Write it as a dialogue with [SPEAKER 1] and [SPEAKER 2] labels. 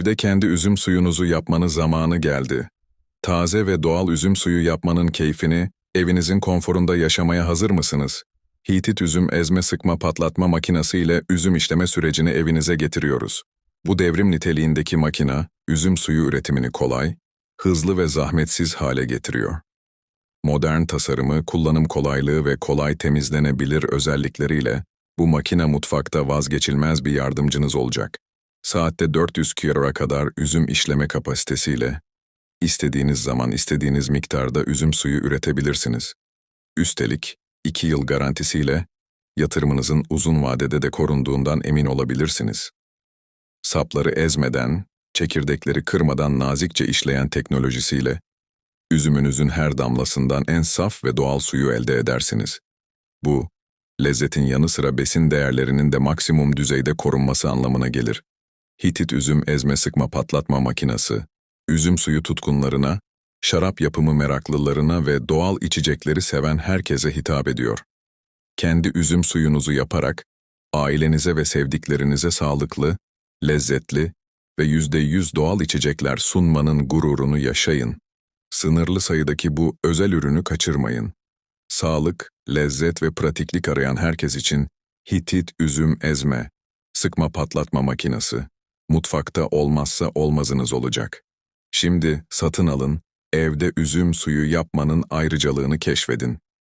[SPEAKER 1] Evde kendi üzüm suyunuzu yapmanın zamanı geldi. Taze ve doğal üzüm suyu yapmanın keyfini evinizin konforunda yaşamaya hazır mısınız? Hitit üzüm ezme sıkma patlatma makinesi ile üzüm işleme sürecini evinize getiriyoruz. Bu devrim niteliğindeki makina, üzüm suyu üretimini kolay, hızlı ve zahmetsiz hale getiriyor. Modern tasarımı, kullanım kolaylığı ve kolay temizlenebilir özellikleriyle bu makine mutfakta vazgeçilmez bir yardımcınız olacak. Saatte 400 kilora kadar üzüm işleme kapasitesiyle istediğiniz zaman istediğiniz miktarda üzüm suyu üretebilirsiniz. Üstelik 2 yıl garantisiyle yatırımınızın uzun vadede de korunduğundan emin olabilirsiniz. Sapları ezmeden, çekirdekleri kırmadan nazikçe işleyen teknolojisiyle üzümünüzün her damlasından en saf ve doğal suyu elde edersiniz. Bu, lezzetin yanı sıra besin değerlerinin de maksimum düzeyde korunması anlamına gelir. Hitit üzüm ezme sıkma patlatma makinası, üzüm suyu tutkunlarına, şarap yapımı meraklılarına ve doğal içecekleri seven herkese hitap ediyor. Kendi üzüm suyunuzu yaparak, ailenize ve sevdiklerinize sağlıklı, lezzetli ve %100 doğal içecekler sunmanın gururunu yaşayın. Sınırlı sayıdaki bu özel ürünü kaçırmayın. Sağlık, lezzet ve pratiklik arayan herkes için Hitit üzüm ezme, sıkma patlatma makinesi, mutfakta olmazsa olmazınız olacak. Şimdi satın alın, evde üzüm suyu yapmanın ayrıcalığını keşfedin.